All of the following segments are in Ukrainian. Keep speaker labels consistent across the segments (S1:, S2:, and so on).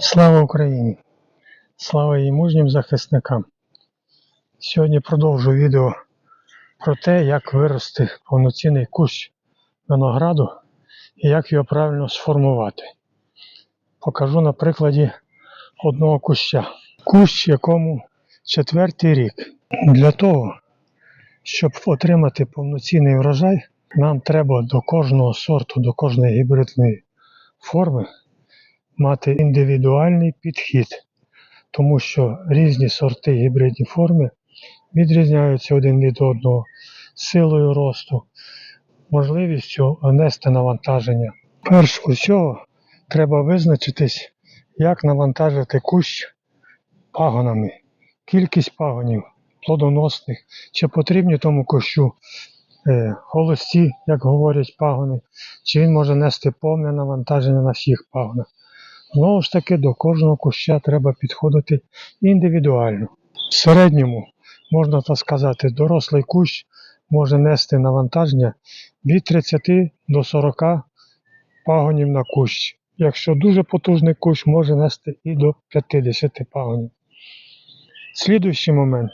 S1: Слава Україні! Слава її мужнім захисникам! Сьогодні продовжу відео про те, як вирости повноцінний кущ винограду і як його правильно сформувати. Покажу на прикладі одного куща. Кущ, якому четвертий рік. Для того, щоб отримати повноцінний врожай, нам треба до кожного сорту, до кожної гібридної форми мати індивідуальний підхід, тому що різні сорти гібридні форми відрізняються один від одного силою росту, можливістю нести навантаження. Перш усього треба визначитись, як навантажити кущ пагонами, кількість пагонів плодоносних, чи потрібні тому кущу е, холості, як говорять пагони, чи він може нести повне навантаження на всіх пагонах. Знову ж таки, до кожного куща треба підходити індивідуально. В середньому, можна так сказати, дорослий кущ може нести навантаження від 30 до 40 пагонів на кущ. Якщо дуже потужний кущ, може нести і до 50 пагонів. Слідуючий момент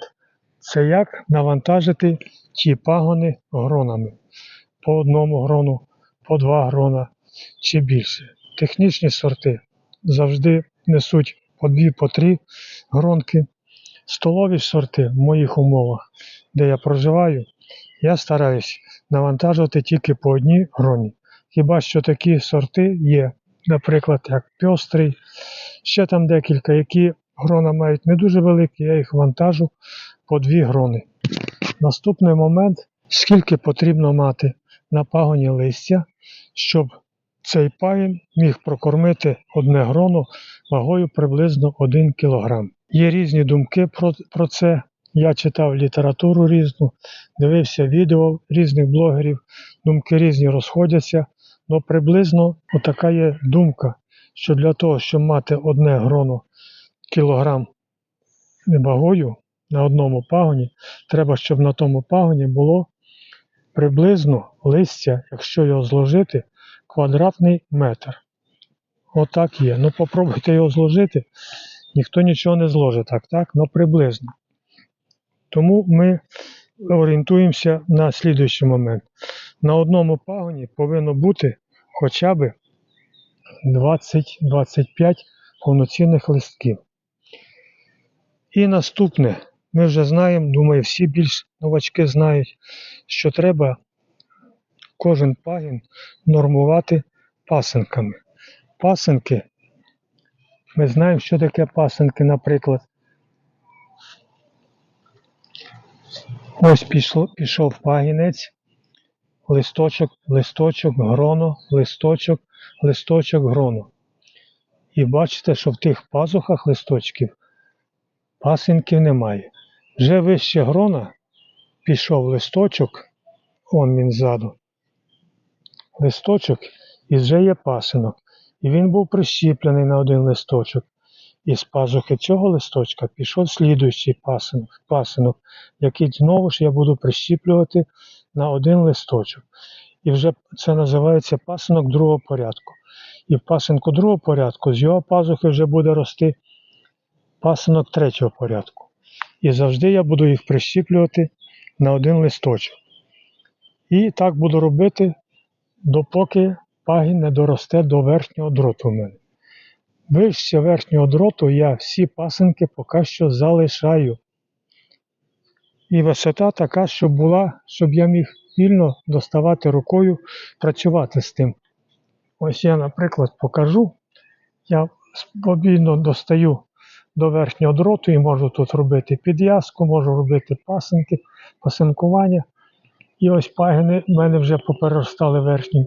S1: це як навантажити ті пагони гронами. По одному грону, по два грона чи більше. Технічні сорти завжди несуть по дві, по три гронки. Столові сорти в моїх умовах, де я проживаю, я стараюсь навантажувати тільки по одній гроні. Хіба що такі сорти є, наприклад, як пьострий, ще там декілька, які грона мають не дуже великі, я їх вантажу по дві грони. Наступний момент, скільки потрібно мати на пагоні листя, щоб цей пагін міг прокормити одне гроно вагою приблизно 1 кг. Є різні думки про, про це. Я читав літературу різну, дивився відео різних блогерів, думки різні розходяться. але приблизно отака є думка, що для того, щоб мати одне гроно кілограм вагою на одному пагоні, треба, щоб на тому пагоні було приблизно листя, якщо його зложити, квадратний метр. Отак є. Ну попробуйте його зложити, ніхто нічого не зложить так, так? Ну приблизно. Тому ми орієнтуємося на слідуючий момент. На одному пагоні повинно бути хоча б 20-25 повноцінних листків. І наступне, ми вже знаємо, думаю, всі більш новачки знають, що треба кожен пагін нормувати пасинками. Пасинки, ми знаємо, що таке пасинки, наприклад. Ось пішло, пішов пагінець, листочок, листочок, гроно, листочок, листочок, гроно. І бачите, що в тих пазухах листочків пасинків немає. Вже вище грона пішов листочок, он він ззаду, листочок, і вже є пасинок. І він був прищіплений на один листочок. І з пазухи цього листочка пішов слідуючий пасинок, пасинок, який знову ж я буду прищіплювати на один листочок. І вже це називається пасинок другого порядку. І в пасинку другого порядку з його пазухи вже буде рости пасинок третього порядку. І завжди я буду їх прищіплювати на один листочок. І так буду робити, допоки пагін не доросте до верхнього дроту мене. Вище верхнього дроту я всі пасинки поки що залишаю. І висота така, щоб була, щоб я міг вільно доставати рукою, працювати з тим. Ось я, наприклад, покажу. Я спокійно достаю до верхнього дроту і можу тут робити підв'язку, можу робити пасинки, пасинкування. І ось пагини в мене вже попереростали верхній,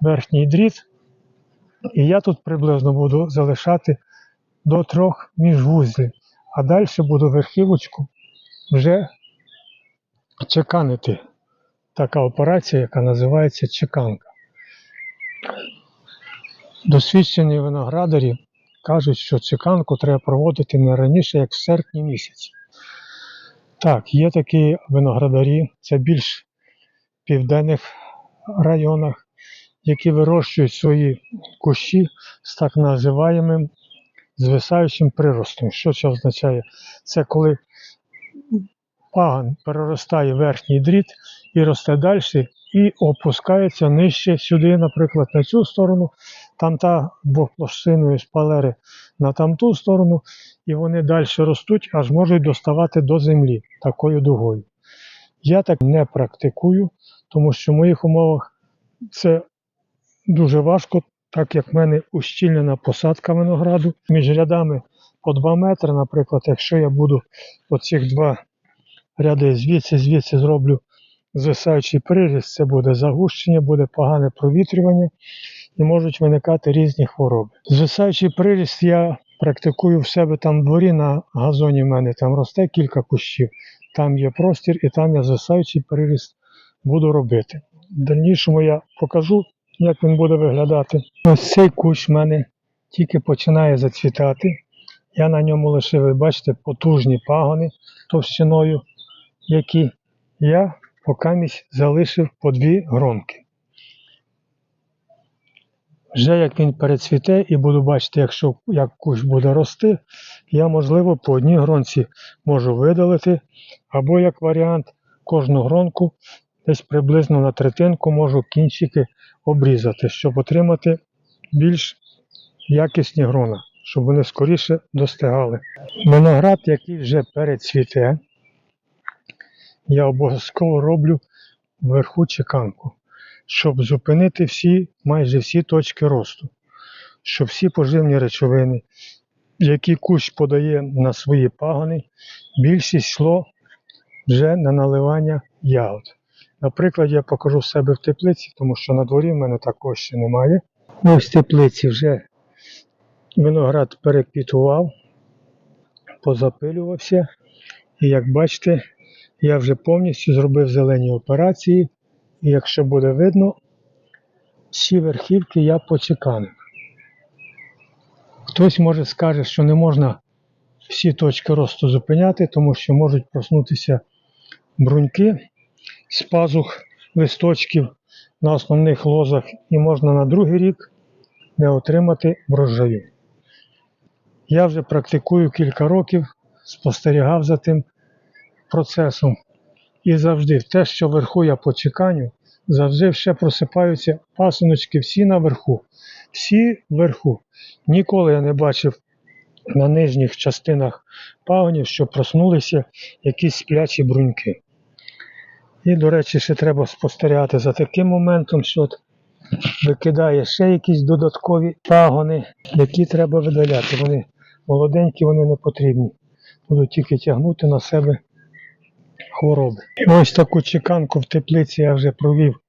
S1: верхній дріт. І я тут приблизно буду залишати до трьох міжвузлів. А далі буду верхівочку вже чеканити. Така операція, яка називається чеканка. Досвідчені виноградарі кажуть, що чеканку треба проводити не раніше, як в серпні місяці. Так, є такі виноградарі, це більш південних районах, які вирощують свої кущі з так називаємим звисаючим приростом. Що це означає? Це коли паган переростає верхній дріт і росте далі, і опускається нижче сюди, наприклад, на цю сторону, там та двохплощинної шпалери на тамту сторону, і вони далі ростуть, аж можуть доставати до землі такою дугою. Я так не практикую, тому що в моїх умовах це дуже важко, так як в мене ущільнена посадка винограду. Між рядами по 2 метри, наприклад, якщо я буду оцих два ряди звідси, звідси зроблю звисаючий приріст, це буде загущення, буде погане провітрювання і можуть виникати різні хвороби. Звисаючий приріст я практикую в себе там в дворі на газоні в мене там росте кілька кущів, там є простір і там я звисаючий приріст буду робити. В дальнішому я покажу, як він буде виглядати. Ось цей кущ в мене тільки починає зацвітати. Я на ньому лишив, ви бачите, потужні пагони товщиною, які я покамість залишив по дві гронки. Вже як він перецвіте і буду бачити, якщо як кущ буде рости, я, можливо, по одній гронці можу видалити, або як варіант кожну гронку десь приблизно на третинку можу кінчики обрізати, щоб отримати більш якісні грона, щоб вони скоріше достигали. Виноград, який вже перецвіте, я обов'язково роблю вверху чеканку, щоб зупинити всі, майже всі точки росту, щоб всі поживні речовини, які кущ подає на свої пагони, більшість йшло вже на наливання ягод. Наприклад, я покажу себе в теплиці, тому що на дворі в мене також ще немає. Ось в теплиці вже виноград переквітував, позапилювався. І як бачите, я вже повністю зробив зелені операції. І якщо буде видно, всі верхівки я почеканив. Хтось може скаже, що не можна всі точки росту зупиняти, тому що можуть проснутися бруньки з пазух листочків на основних лозах, і можна на другий рік не отримати врожаю. Я вже практикую кілька років, спостерігав за тим процесом. І завжди те, що вверху я почеканю, завжди ще просипаються пасиночки всі наверху. Всі вверху. Ніколи я не бачив на нижніх частинах пагонів, що проснулися якісь сплячі бруньки. І, до речі, ще треба спостерігати за таким моментом, що от викидає ще якісь додаткові пагони, які треба видаляти. Вони молоденькі, вони не потрібні. Будуть тільки тягнути на себе хвороби. І ось таку чеканку в теплиці я вже провів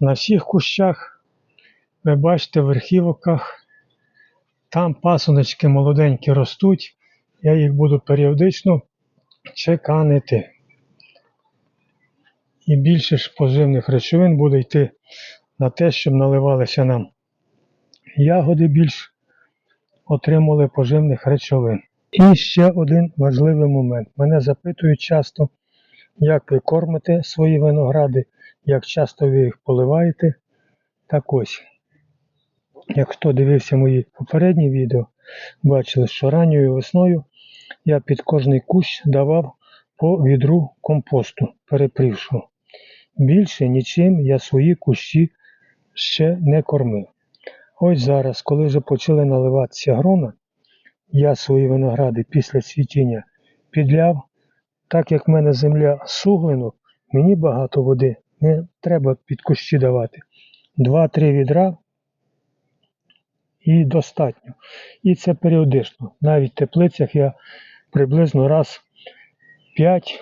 S1: на всіх кущах. Ви бачите, в верхівках там пасуночки молоденькі ростуть. Я їх буду періодично чеканити. І більше ж поживних речовин буде йти на те, щоб наливалися нам ягоди більш отримали поживних речовин. І ще один важливий момент. Мене запитують часто, як ви кормите свої виногради, як часто ви їх поливаєте. Так ось, як хто дивився мої попередні відео, бачили, що ранньою весною я під кожний кущ давав по відру компосту перепрівшого. Більше нічим я свої кущі ще не кормив. Ось зараз, коли вже почали наливатися грона, я свої виногради після цвітіння підляв, так як в мене земля суглинок, мені багато води не треба під кущі давати. Два-три відра і достатньо. І це періодично. Навіть в теплицях я приблизно раз 5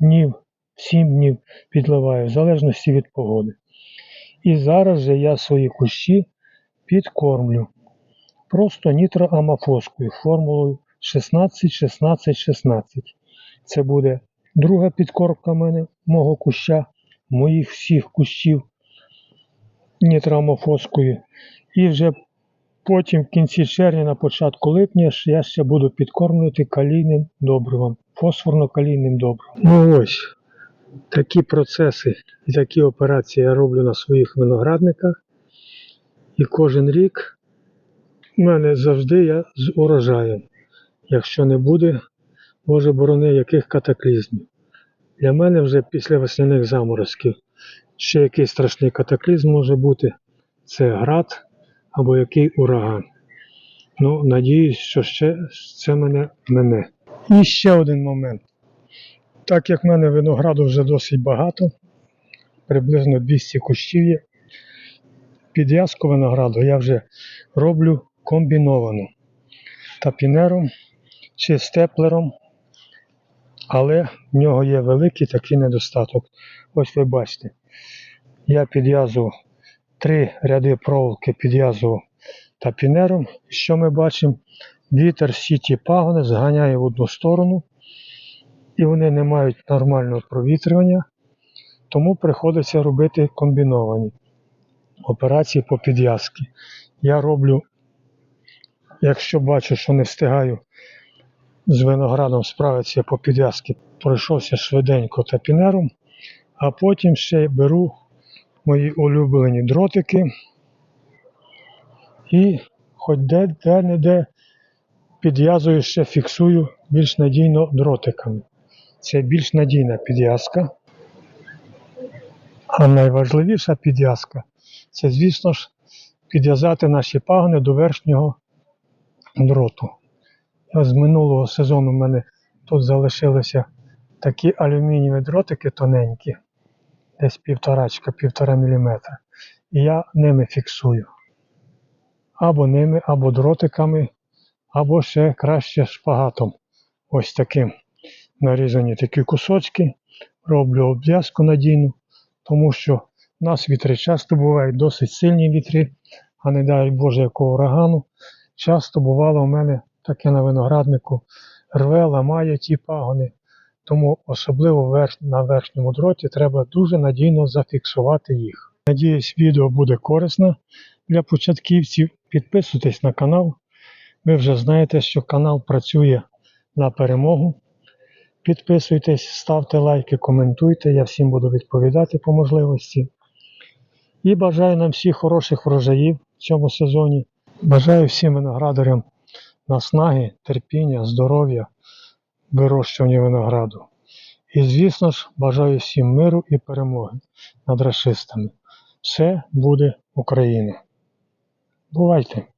S1: днів, 7 днів підливаю, в залежності від погоди. І зараз же я свої кущі підкормлю. Просто нітроамофоскою формулою 16-16-16. Це буде друга підкормка мене, мого куща, моїх всіх кущів нітроамофоскою. І вже потім в кінці червня, на початку липня я ще буду підкормлювати калійним добривом, фосфорно-калійним добривом. Ну ось такі процеси і такі операції я роблю на своїх виноградниках. І кожен рік У мене завжди я з урожаєм. Якщо не буде, Боже борони, яких катаклізмів. Для мене вже після весняних заморозків ще якийсь страшний катаклізм може бути. Це град або який ураган. Ну, надіюсь, що ще це мене мене. І ще один момент. Так як в мене винограду вже досить багато, приблизно 200 кущів є, підв'язку винограду я вже роблю комбіновану тапінером чи степлером, але в нього є великий такий недостаток. Ось ви бачите, я підв'язував три ряди проволоки підв'язував тапінером. Що ми бачимо? Вітер всі ті пагони зганяє в одну сторону, і вони не мають нормального провітрювання, тому приходиться робити комбіновані операції по підв'язці. Я роблю, якщо бачу, що не встигаю з виноградом справитися по підв'язці, пройшовся швиденько тапінером, а потім ще беру мої улюблені дротики і хоч де, де не де підв'язую ще фіксую більш надійно дротиками. Це більш надійна підв'язка. А найважливіша підв'язка це, звісно ж, підв'язати наші пагони до верхнього дроту. З минулого сезону в мене тут залишилися такі алюмінієві дротики тоненькі, десь півторачка, півтора міліметра. І я ними фіксую. Або ними, або дротиками, або ще краще шпагатом. Ось таким нарізані такі кусочки. Роблю обв'язку надійну, тому що в нас вітри часто бувають досить сильні вітри, а не дай Боже якого урагану. Часто бувало у мене таке на винограднику рве, ламає ті пагони. Тому особливо на верхньому дроті треба дуже надійно зафіксувати їх. Надіюсь, відео буде корисне для початківців. Підписуйтесь на канал. Ви вже знаєте, що канал працює на перемогу. Підписуйтесь, ставте лайки, коментуйте. Я всім буду відповідати по можливості. І бажаю нам всіх хороших врожаїв в цьому сезоні. Бажаю всім виноградарям наснаги, терпіння, здоров'я, вирощування винограду. І, звісно ж, бажаю всім миру і перемоги над расистами. Все буде Україна. Бувайте!